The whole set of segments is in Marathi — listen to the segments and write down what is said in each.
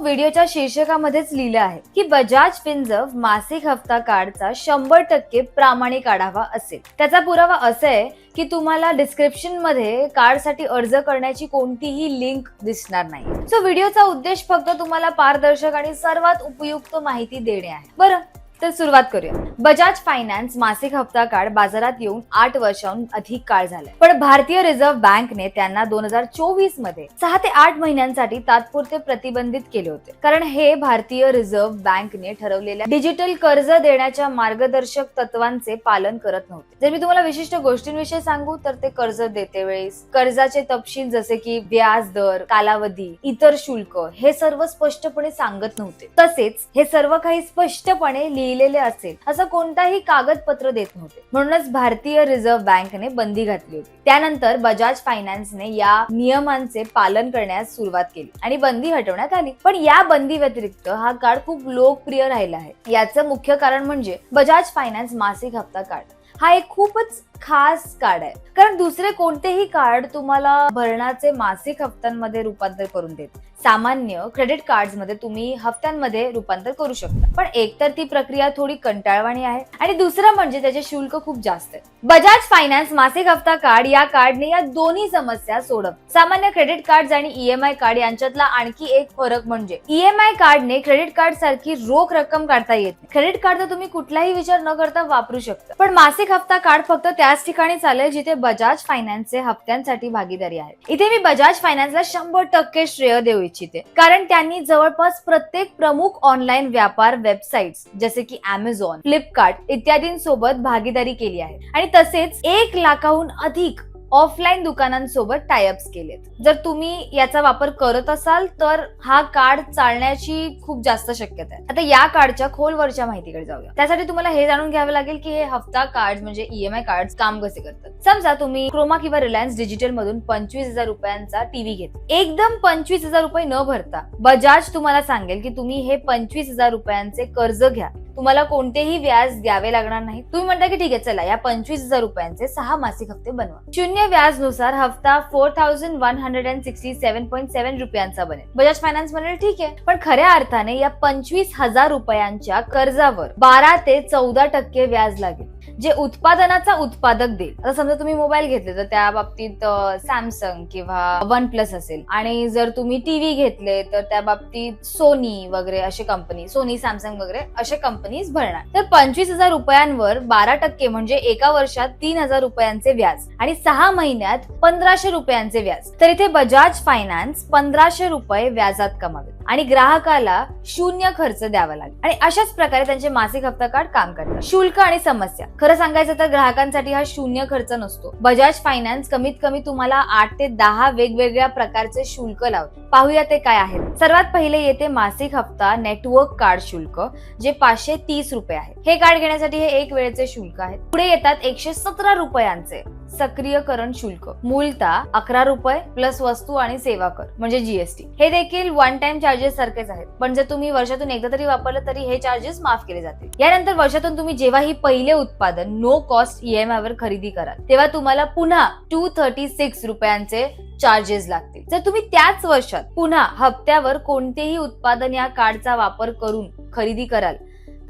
व्हिडिओच्या शीर्षकामध्येच लिहिलं आहे की बजाज फिन्झव मासिक हप्ता कार्डचा शंभर टक्के प्रामाणिक आढावा असेल. त्याचा पुरावा असा आहे की तुम्हाला डिस्क्रिप्शनमध्ये कार्डसाठी अर्ज करण्याची कोणतीही लिंक दिसणार नाही. सो व्हिडिओचा उद्देश फक्त तुम्हाला पारदर्शक आणि सर्वात उपयुक्त माहिती देणे आहे. बरं तर सुरुवात करूया. बजाज फायनान्स मासिक हप्ता कार्ड बाजारात येऊन आठ वर्षाहून अधिक काळ झालाय. पण भारतीय रिझर्व्ह बँकने त्यांना दोन हजार चोवीसमध्ये सहा ते आठ महिन्यांसाठी तात्पुरते प्रतिबंधित केले होते. कारण हे भारतीय रिझर्व्ह बँकने ठरवलेल्या डिजिटल कर्ज देण्याच्या मार्गदर्शक तत्वांचे पालन करत नव्हते. जर मी तुम्हाला विशिष्ट गोष्टींविषयी सांगू तर ते कर्ज देते वेळेस कर्जाचे तपशील जसे की व्याज दर कालावधी इतर शुल्क हे सर्व स्पष्टपणे सांगत नव्हते. तसेच हे सर्व काही स्पष्टपणे लिहिलेले असेल असं कोणताही कागदपत्र देत नव्हते. म्हणूनच भारतीय रिझर्व्ह बँकने बंदी घातली होती. त्यानंतर बजाज फायनान्सने या नियमांचे पालन करण्यास सुरुवात केली आणि बंदी हटवण्यात आली. पण या बंदी व्यतिरिक्त हा कार्ड खूप लोकप्रिय राहिला आहे. याचं मुख्य कारण म्हणजे बजाज फायनान्स मासिक हप्ता कार्ड हा एक खूपच खास कार्ड आहे. कारण दुसरे कोणतेही कार्ड तुम्हाला भरणाचे मासिक हप्त्यांमध्ये रूपांतर करून देत. सामान्य क्रेडिट कार्डमध्ये तुम्ही हप्त्यांमध्ये रूपांतर करू शकता. पण एकतर ती प्रक्रिया थोडी कंटाळवाणी आहे आणि दुसरं म्हणजे त्याचे शुल्क खूप जास्त आहे. बजाज फायनान्स मासिक हप्ता कार्ड या कार्डने या दोन्ही समस्या सोडव. सामान्य क्रेडिट कार्ड आणि ईएमआय कार्ड यांच्यातला आणखी एक फरक म्हणजे ईएमआय कार्डने क्रेडिट कार्ड सारखी रोख रक्कम काढता येत नाही. क्रेडिट कार्ड तर तुम्ही कुठलाही विचार न करता वापरू शकता. पण मासिक हप्ता कार्ड फक्त त्याच ठिकाणी चालेल जिथे बजाज फायनान्सचे हप्त्यांसाठी भागीदारी आहे. इथे मी बजाज फायनान्सला शंभर टक्के श्रेय देऊ इच्छिते. कारण त्यांनी जवळपास प्रत्येक प्रमुख ऑनलाईन व्यापार वेबसाईट जसे की अमेझॉन फ्लिपकार्ट इत्यादींसोबत भागीदारी केली आहे. आणि तसेच एक लाखाहून अधिक ऑफलाईन दुकानांसोबत टायअप्स केलेत. जर तुम्ही याचा वापर करत असाल तर हा कार्ड चालण्याची खूप जास्त शक्यता आहे. आता या कार्डच्या खोलवरच्या माहितीकडे जाऊया. त्यासाठी तुम्हाला हे जाणून घ्यावे लागेल की हे हप्ता कार्ड म्हणजे ईएमआय कार्ड काम कसे करतात. समजा तुम्ही क्रोमा किंवा रिलायन्स डिजिटल मधून पंचवीस हजार रुपयांचा टीव्ही घेत एकदम पंचवीस हजार रुपये न भरता बजाज तुम्हाला सांगेल की तुम्ही हे पंचवीस हजार रुपयांचे कर्ज घ्या. तुम्हाला कोणतेही व्याज द्यावे लागणार नाही. तुम्ही म्हणता की ठीक आहे चला या पंचवीस हजार रुपयांचे सहा मासिक हप्ते बनवा. शून्य व्याजनुसार हप्ता four thousand one hundred and sixty seven point seven रुपयांचा बनेल. बजाज फायनान्स म्हणेल ठीक आहे पण खऱ्या अर्थाने या पंचवीस हजार रुपयांच्या कर्जावर बारा ते चौदा टक्के व्याज लागेल. जे उत्पादनाचा उत्पादक देईल. आता समजा तुम्ही मोबाईल घेतले तर त्या बाबतीत सॅमसंग किंवा वन प्लस असेल. आणि जर तुम्ही टीव्ही घेतले तर त्या बाबतीत सोनी वगैरे असे कंपनी सोनी सॅमसंग वगैरे असे कंपनीज भरणार. तर पंचवीस हजार रुपयांवर बारा टक्के म्हणजे एका वर्षात तीन हजार रुपयांचे व्याज आणि सहा महिन्यात पंधराशे रुपयांचे व्याज. तर इथे बजाज फायनान्स पंधराशे रुपये व्याजात कमावेल. आणि ग्राहकाला शून्य खर्च द्यावा लागेल. आणि अशाच प्रकारे त्यांचे मासिक हप्ता कार्ड काम करतात. शुल्क आणि समस्या. खरं सांगायचं तर ग्राहकांसाठी हा शून्य खर्च नसतो. बजाज फायनान्स कमीत कमी तुम्हाला आठ ते दहा वेगवेगळ्या प्रकारचे शुल्क लावते. पाहूया ते काय आहेत. सर्वात पहिले येते मासिक हप्ता नेटवर्क कार्ड शुल्क जे पाचशे तीस रुपये आहे. हे कार्ड घेण्यासाठी हे एक वेळेचे शुल्क आहे पुढे येतात एकशे सतरा रुपयांचे. सक्रियकरण शुल्क. मूलतः अकरा रुपये प्लस वस्तू आणि सेवा कर म्हणजे जीएसटी हे देखील वन टाइम चार्जेस सारखेच आहेत. पण जर तुम्ही वर्षातून एकदा तरी वापरलं तरी हे चार्जेस माफ केले जातील. यानंतर वर्षातून तुम्ही जेव्हा ही पहिले उत्पादन नो कॉस्ट ईएमआय वर खरेदी कराल तेव्हा तुम्हाला पुन्हा टू थर्टी सिक्स रुपयांचे चार्जेस लागतील. जर तुम्ही त्याच वर्षात पुन्हा हप्त्यावर कोणतेही उत्पादन या कार्डचा वापर करून खरेदी कराल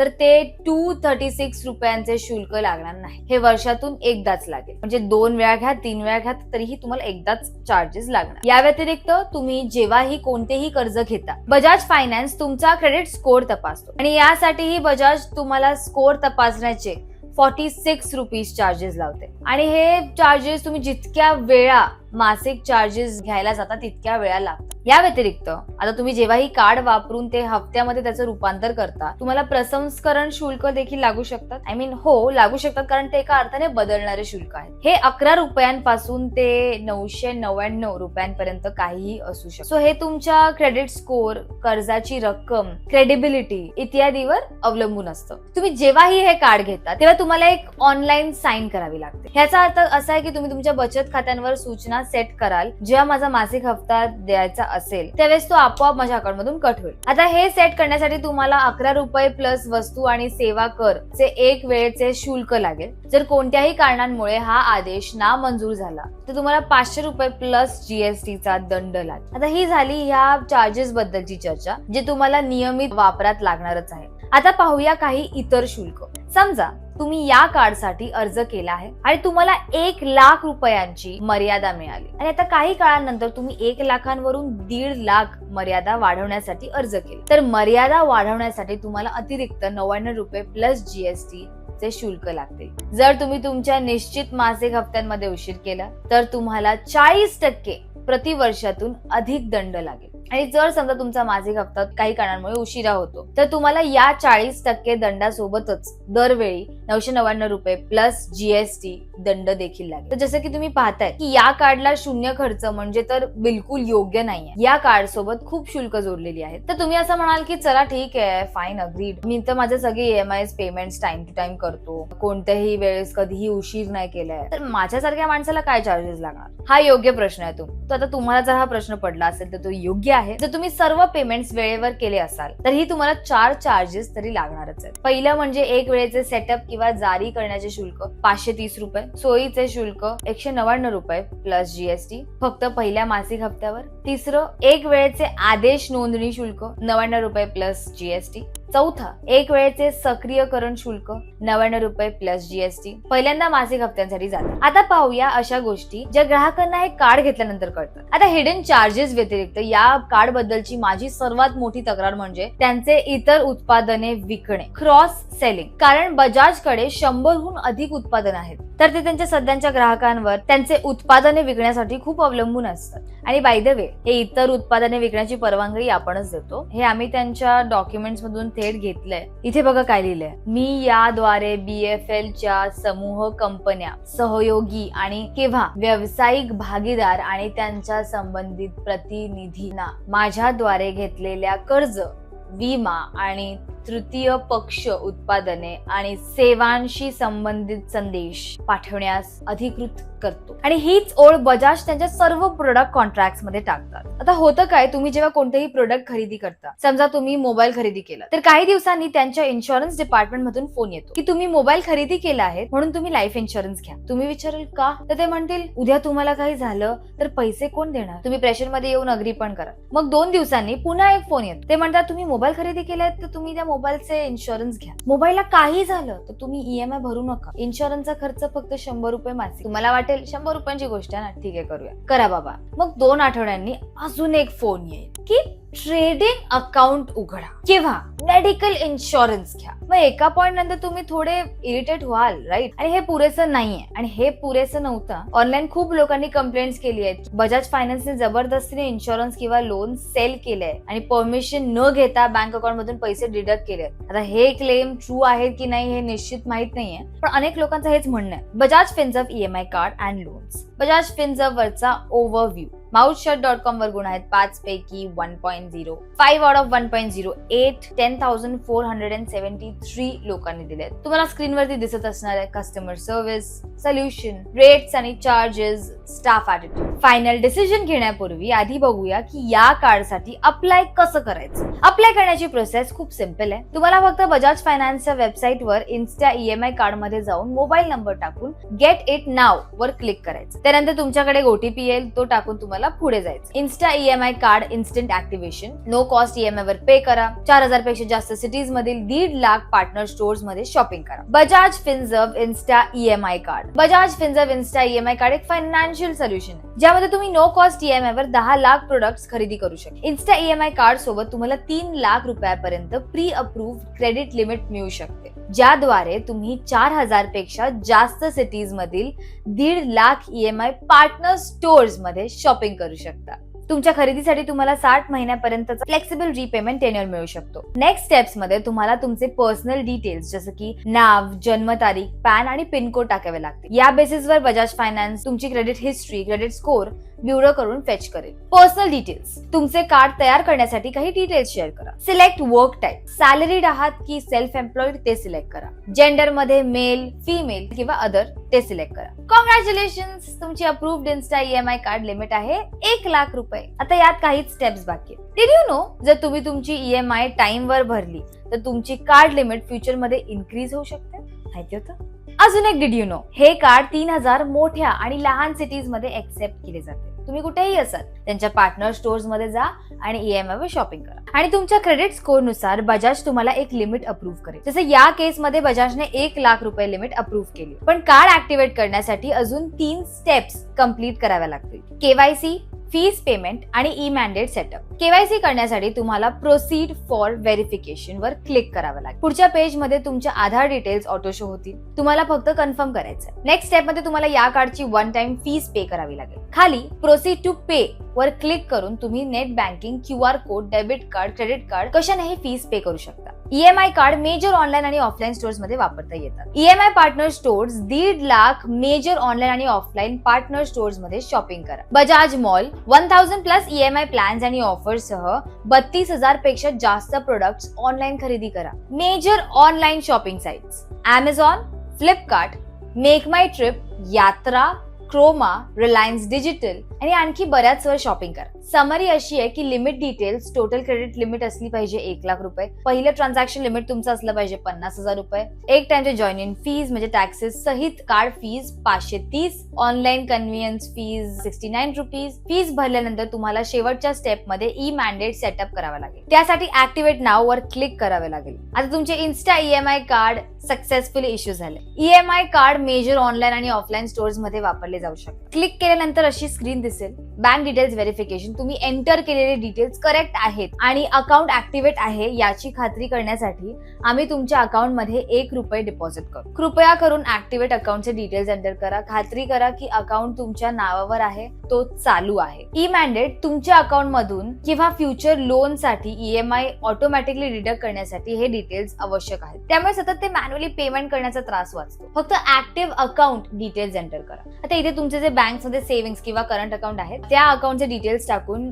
तर ते टू थर्टी सिक्स रुपयांचे शुल्क लागणार नाही. हे वर्षातून एकदाच लागेल. म्हणजे दोन वेळा घ्या तीन वेळा घ्या तरीही तुम्हाला एकदाच चार्जेस लागणार. या व्यतिरिक्त तुम्ही जेव्हाही कोणतेही कर्ज घेता बजाज फायनान्स तुमचा क्रेडिट स्कोर तपासतो. आणि यासाठीही बजाज तुम्हाला स्कोर तपासण्याचे फॉर्टी सिक्स रुपीज चार्जेस लावते. आणि हे चार्जेस तुम्ही जितक्या वेळा मासिक चार्जेस घ्यायला जातात तितक्या वेळा लागतात या व्यतिरिक्त आता तुम्ही जेव्हाही कार्ड वापरून ते हप्त्यामध्ये त्याचं रूपांतर करता तुम्हाला प्रसंस्करण शुल्क देखील लागू शकतात. आय मीन हो लागू शकतात कारण ते एका अर्थाने बदलणारे शुल्क आहे हे अकरा रुपयांपासून ते नऊशे नव्याण्णव रुपयांपर्यंत काहीही असू शकतो सो हे तुमच्या क्रेडिट स्कोर कर्जाची रक्कम क्रेडिबिलिटी इत्यादीवर अवलंबून असतं. तुम्ही जेव्हाही हे कार्ड घेता तेव्हा तुम्हाला एक ऑनलाईन साईन करावी लागते. ह्याचा अर्थ असा आहे की तुम्ही तुमच्या बचत खात्यांवर सूचना तारखेला सेट कराल जेव्हा माझा मासिक हप्ता द्यायचा असेल त्यावेळेस तो आपोआप माझ्या अकाउंट मधून कट होईल. आता हे सेट करण्यासाठी तुम्हाला अकरा रुपये प्लस वस्तू आणि सेवा कर चे एक वेळेचे शुल्क लागेल. जर कोणत्याही कारणांमुळे हा आदेश ना मंजूर झाला तर तुम्हाला पाचशे रुपये प्लस जीएसटी चा दंड लागेल. आता ही झाली ह्या चार्जेस बद्दलची चर्चा जे तुम्हाला नियमित वापरात लागणारच आहे. आता पाहूया काही इतर शुल्क. समजा तुम्ही या कार्डसाठी अर्ज केला आहे आणि तुम्हाला एक लाख रुपयांची मर्यादा मिळाली. आणि आता काही काळानंतर तुम्ही एक लाखांवरून दीड लाख मर्यादा वाढवण्यासाठी अर्ज केला. तर मर्यादा वाढवण्यासाठी तुम्हाला अतिरिक्त नव्याण्णव रुपये प्लस जीएसटी चे शुल्क लागते जर तुम्ही तुमच्या निश्चित मासिक हप्त्यांमध्ये उशीर केला तर तुम्हाला चाळीस टक्के प्रति वर्षातून अधिक दंड लागेल. आणि जर समजा तुमचा मासिक हप्ता काही कारणांमुळे उशिरा होतो तर तुम्हाला या चाळीस टक्के दंडासोबतच दरवेळी नऊशे नव्याण्णव रुपये प्लस जीएसटी दंड देखील लागेल. तर जसं की तुम्ही पाहताय की या कार्डला शून्य खर्च म्हणजे तर बिलकुल योग्य नाहीये. या कार्ड सोबत खूप शुल्क जोडलेली आहेत तर तुम्ही असं म्हणाल की चला ठीक आहे फाईन अग्रीड मी तर माझे सगळे EMI payment time to time करतो. कोणत्याही वेळेस कधीही उशीर नाही केलाय. तर माझ्यासारख्या माणसाला काय चार्जेस लागणार? हा योग्य प्रश्न आहे तो. तर आता तुम्हाला जर हा प्रश्न पडला असेल तर तो योग्य आहे. जर तुम्ही सर्व पेमेंट्स वेळेवर केले असाल तर ही तुम्हाला चार चार्जेस तरी लागणारच आहेत. पहिलं म्हणजे एक वेळेचे सेटअप किंवा जारी करण्याचे शुल्क पाचशे तीस रुपये. सोयीचे शुल्क एकशे नव्याण्णव रुपये प्लस जीएसटी फक्त पहिल्या मासिक हप्त्यावर. तिसरं एक वेळेचे आदेश नोंदणी शुल्क नव्याण्णव रुपये प्लस जीएसटी चौथा एक वेळेचे सक्रियकरण शुल्क नव्याण्णव रुपये प्लस जीएसटी पहिल्यांदा मासिक हप्त्यांसाठी जातात. आता पाहूया अशा गोष्टी ज्या ग्राहकांना हे कार्ड घेतल्यानंतर कळतात. आता हिडन चार्जेस व्यतिरिक्त या कार्ड बद्दलची माझी सर्वात मोठी तक्रार म्हणजे त्यांचे इतर उत्पादने विकणे क्रॉस सेलिंग कारण बजाजकडे शंभरहून अधिक उत्पादन आहेत. तर ते त्यांच्या सध्याच्या ग्राहकांवर त्यांचे उत्पादने विकण्यासाठी खूप अवलंबून असतात. आणि बाय द वे हे इतर उत्पादने विकण्याची परवानगी आपणच देतो. हे आम्ही त्यांच्या डॉक्युमेंट्स मधून थेट घेतलंय. इथे बघा काय लिहिलंय. मी याद्वारे बीएफएल च्या समूह कंपन्या सहयोगी आणि किंवा व्यावसायिक भागीदार आणि त्यांच्या संबंधित प्रतिनिधींना माझ्याद्वारे घेतलेल्या कर्ज विमा आणि तृतीय पक्ष उत्पादने आणि सेवांशी संबंधित संदेश पाठवण्यास अधिकृत करतो. आणि हीच ओळ बजाज त्यांच्या सर्व प्रोडक्ट कॉन्ट्रॅक्टमध्ये टाकतात. आता होतं काय? तुम्ही जेव्हा कोणतेही प्रोडक्ट खरेदी करता समजा तुम्ही मोबाईल खरेदी केला तर काही दिवसांनी त्यांच्या इन्शुरन्स डिपार्टमेंट मधून फोन येतो की तुम्ही मोबाईल खरेदी केला आहे म्हणून तुम्ही लाईफ इन्शुरन्स घ्या. तुम्ही विचाराल का? तर ते म्हणतील उद्या तुम्हाला काही झालं तर पैसे कोण देणार? तुम्ही प्रेशरमध्ये येऊन अग्री पण करा. मग दोन दिवसांनी पुन्हा एक फोन येतो. ते म्हणतात तुम्ही मोबाईल खरेदी केलाय तर तुम्ही त्या मोबाईलचे इन्शुरन्स घ्या. मोबाईलला काही झालं तर तुम्ही ईएमआय भरू नका. इन्शुरन्सचा खर्च फक्त शंभर रुपये मासिक. तुम्हाला वाटेल शंभर रुपयांची गोष्ट आहे ना ठीक आहे करूया. करा बाबा. मग दोन आठवड्यांनी अजून एक फोन येईल. की ट्रेडिंग अकाउंट उघडा. किंवा मेडिकल इन्शुरन्स घ्या. मग एका पॉइंट नंतर तुम्ही थोडे इरिटेट व्हाल राईट आणि हे पुरेसं नाहीये. आणि हे पुरेसं नव्हतं. ऑनलाईन खूप लोकांनी कंप्लेंट्स केली आहेत. बजाज फायनान्सने जबरदस्तीने इन्शुरन्स किंवा लोन सेल केले आणि परमिशन न घेता बँक अकाउंट मधून पैसे डिडक्ट केले आता हे क्लेम ट्रू आहेत की नाही हे निश्चित माहीत नाहीये. पण अनेक लोकांचं हेच म्हणणं आहे. Bajaj Finserv EMI card and loans Bajaj Finserv वरचा overview MouthShut dot com वर गुण आहेत. पाच पैकी one point zero five out of one point zero eight ten thousand four hundred and seventy three लोकांनी दिले तुम्हाला स्क्रीनवरती दिसत असणार आहे कस्टमर सर्व्हिस सोल्युशन रेट्स आणि charges staff attitude final decision घेण्यापूर्वी आधी बघूया की या कार्डसाठी अप्लाय कसं करायचं. अप्लाय करण्याची प्रोसेस खूप सिंपल आहे. तुम्हाला फक्त बजाज फायनान्सच्या वेबसाईटवर इन्स्टा ईएमआय कार्डमध्ये जाऊन मोबाईल नंबर टाकून गेट इट नाव वर क्लिक करायचं. त्यानंतर तुमच्याकडे ओटीपी येईल. तो टाकून तुम्हाला पुढे जायचं. Insta EMI card instant activation no cost EMI वर पे करा. चार हजारपेक्षा जास्त सिटीज मधील दीड लाख पार्टनर स्टोअर्समध्ये शॉपिंग करा. Bajaj Finserv insta EMI card Bajaj Finserv insta EMI card एक फायनान्शियल सोल्युशन आहे. ज्यामध्ये तुम्ही नो कॉस्ट ईएमआय वर दहा लाख प्रोडक्ट्स खरेदी करू शकता इन्स्टा ईएमआय कार्ड सोबत तुम्हाला तीन लाख रुपयापर्यंत प्री अप्रूव्ह क्रेडिट लिमिट मिळू शकते. ज्याद्वारे तुम्ही चार हजारपेक्षा जास्त सिटीज मधील दीड लाख ईएमआय पार्टनर स्टोअर्समध्ये शॉपिंग करू शकता. तुमच्या खरेदीसाठी तुम्हाला साठ महिन्यापर्यंत फ्लेक्सिबल रीपेमेंट टेन्युअर मिळू शकतो. नेक्स्ट स्टेप्समध्ये तुम्हाला तुमचे पर्सनल डिटेल्स जसं की नाव जन्मतारीख पॅन आणि पिनकोड टाकावे लागते या बेसिसवर बजाज फायनान्स तुमची credit history credit score bureau करून फेच करेल. पर्सनल डिटेल्स तुमचे कार्ड तयार करण्यासाठी काही डिटेल्स शेअर करा. सिलेक्ट वर्क टाईप सॅलरीड आहात की सेल्फ एम्प्लॉईड ते सिलेक्ट करा. जेंडरमध्ये मेल फिमेल किंवा अदर ते सिलेक्ट करा. कॉंग्रॅच्युलेशन तुमची approved insta EMI card limit आहे एक लाख रुपये. आता यात काहीच स्टेप्स बाकी डिड यू नो जर तुम्ही तुमची ईएमआय टाइम वर भरली तर तुमची कार्ड लिमिट फ्युचरमध्ये इन्क्रीज होऊ शकते? माहिती होतं? अजून एक डिड यू नो हे कार्ड तीन हजार मोठ्या आणि लहान सिटीजमध्ये एक्सेप्ट केले जाते. तुम्ही कुठेही असाल त्यांच्या पार्टनर स्टोअर्समध्ये जा आणि ईएमआय वर शॉपिंग करा. आणि तुमच्या क्रेडिट स्कोरनुसार बजाज तुम्हाला एक लिमिट अप्रूव्ह करेल. जसं या केस मध्ये बजाजने एक लाख रुपये लिमिट अप्रूव्ह केली. पण कार्ड ऍक्टिव्हेट करण्यासाठी अजून तीन स्टेप्स कंप्लीट कराव्या लागतील. केवायसी फीस पेमेंट आणि ई मॅन्डेट सेटअप केवायसी करण्यासाठी तुम्हाला प्रोसीड फॉर व्हेरिफिकेशन वर क्लिक करावं लागेल. पुढच्या पेजमध्ये तुमच्या आधार डिटेल्स ऑटो शो होतील. तुम्हाला फक्त कन्फर्म करायचं नेक्स्ट स्टेपमध्ये तुम्हाला या कार्डची वन टाइम फीस पे करावी लागेल. खाली प्रोसीड टू पे वर क्लिक करून तुम्ही net banking Q R code debit card credit card कशानेही फीस पे करू शकता. ईएमआय कार्ड मेजर ऑनलाईन आणि ऑफलाईन स्टोअर्समध्ये वापरता येतात. ईएमआय पार्टनर स्टोअर्स दीड लाख मेजर ऑनलाईन आणि ऑफलाईन पार्टनर स्टोअर्समध्ये शॉपिंग करा. Bajaj mall one thousand plus EMI plans आणि ऑफरसह बत्तीस हजारपेक्षा जास्त प्रोडक्ट्स ऑनलाईन खरेदी करा. Major online shopping sites Amazon Flipkart MakeMyTrip Yatra Croma Reliance digital आणि आणखी बऱ्याच वर शॉपिंग करा. समरी अशी आहे की limit details total credit limit असली पाहिजे एक लाख रुपये. पहिलं ट्रान्झॅक्शन लिमिट तुमचं असलं पाहिजे पन्नास हजार रुपये. एक टाइमचे जॉईन इन फीज म्हणजे टॅक्सेस सहित कार्ड फीज पाचशे तीस. Online convenience fees sixty nine rupees fees भरल्यानंतर तुम्हाला शेवटच्या स्टेपमध्ये ई मॅन्डेट सेटअप करावा लागेल. त्यासाठी ऍक्टिव्हेट नाव वर क्लिक करावे लागेल. आता तुमचे insta EMI card successfully issue झाले. ईएमआय कार्ड मेजर ऑनलाईन आणि ऑफलाईन स्टोअर्समध्ये वापरले जाऊ शकतात. क्लिक केल्यानंतर अशी स्क्रीन दिसेल. बँक डिटेल्स व्हेरिफिकेशन तुम्ही एंटर केलेले डिटेल्स करेक्ट आहेत आणि अकाउंट ऍक्टिव्हेट आहे याची खात्री करण्यासाठी आम्ही तुमच्या अकाउंटमध्ये एक रुपये डिपॉझिट करू. कृपया करून ऍक्टिव्हेट अकाउंटचे डिटेल्स एंटर करा. खात्री करा की अकाउंट तुमच्या नावावर आहे तो चालू आहे. ई मॅन्डेट तुमच्या अकाउंट मधून किंवा फ्युचर लोनसाठी ईएमआय ऑटोमॅटिकली डिडक्ट करण्यासाठी हे डिटेल्स आवश्यक आहेत. त्यामुळे सतत ते मॅन्युअली पेमेंट करण्याचा त्रास वाचतो. फक्त ऍक्टिव्ह अकाउंट डिटेल्स एंटर करा. आता इथे तुमचे जे बँकमध्ये सेव्हिंग्स किंवा करंट अकाउंट आहेत त्या अकाउंटचे डिटेल्स टाकून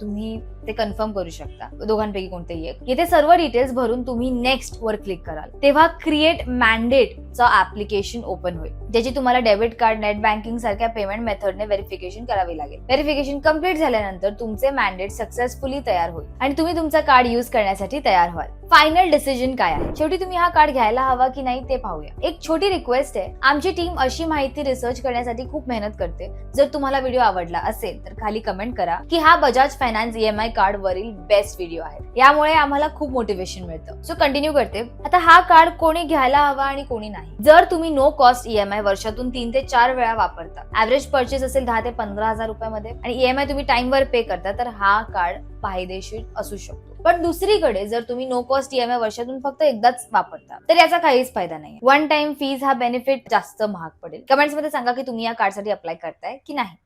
तुम्ही ते कन्फर्म करू शकता. दोघांपैकी कोणतेही एक. इथे सर्व डिटेल्स भरून तुम्ही नेक्स्ट वर क्लिक कराल. तेव्हा क्रिएट मॅन्डेट चा ऍप्लिकेशन ओपन होईल. ज्याची तुम्हाला डेबिट कार्ड नेट बँकिंग सारख्या पेमेंट मेथडने व्हेरिफिकेशन करावी लागेल. व्हेरिफिकेशन कंप्लीट झाल्यानंतर तुमचे मॅन्डेट सक्सेसफुली तयार होईल. आणि तुम्ही तुमचा कार्ड युज करण्यासाठी तयार व्हाल. फायनल डिसिजन काय आहे? शेवटी तुम्ही हा कार्ड घ्यायला हवा की नाही ते पाहूया. एक छोटी रिक्वेस्ट आहे. आमची टीम अशी माहिती रिसर्च करण्यासाठी खूप मेहनत करते. जर तुम्हाला व्हिडिओ आवडला असेल तर खाली कमेंट करा की हा बजाज फायनान्स ईएमआय कार्ड वरील बेस्ट व्हिडिओ आहे यामुळे आम्हाला खूप मोटिवेशन मिळतं. सो कंटिन्यू करते. आता हा कार्ड कोणी घ्यायला हवा आणि कोणी नाही. जर तुम्ही नो कॉस्ट ईएमआय वर्षातून तीन ते चार वेळा वापरता ऍव्हरेज पर्चेस असेल दहा ते पंधरा हजार रुपयामध्ये आणि ईएमआय तुम्ही टाइमवर पे करता तर हा कार्ड फायदेशीर असू शकतो. पण दुसरीकडे जर तुम्ही नो कॉस्ट ईएमआय वर्षातून फक्त एकदाच वापरता तर याचा काहीच फायदा नाही वन टाइम फीज हा बेनिफिट जास्त महाग पडेल. कमेंट्समध्ये सांगा की तुम्ही या कार्डसाठी अप्लाय करताय की नाही.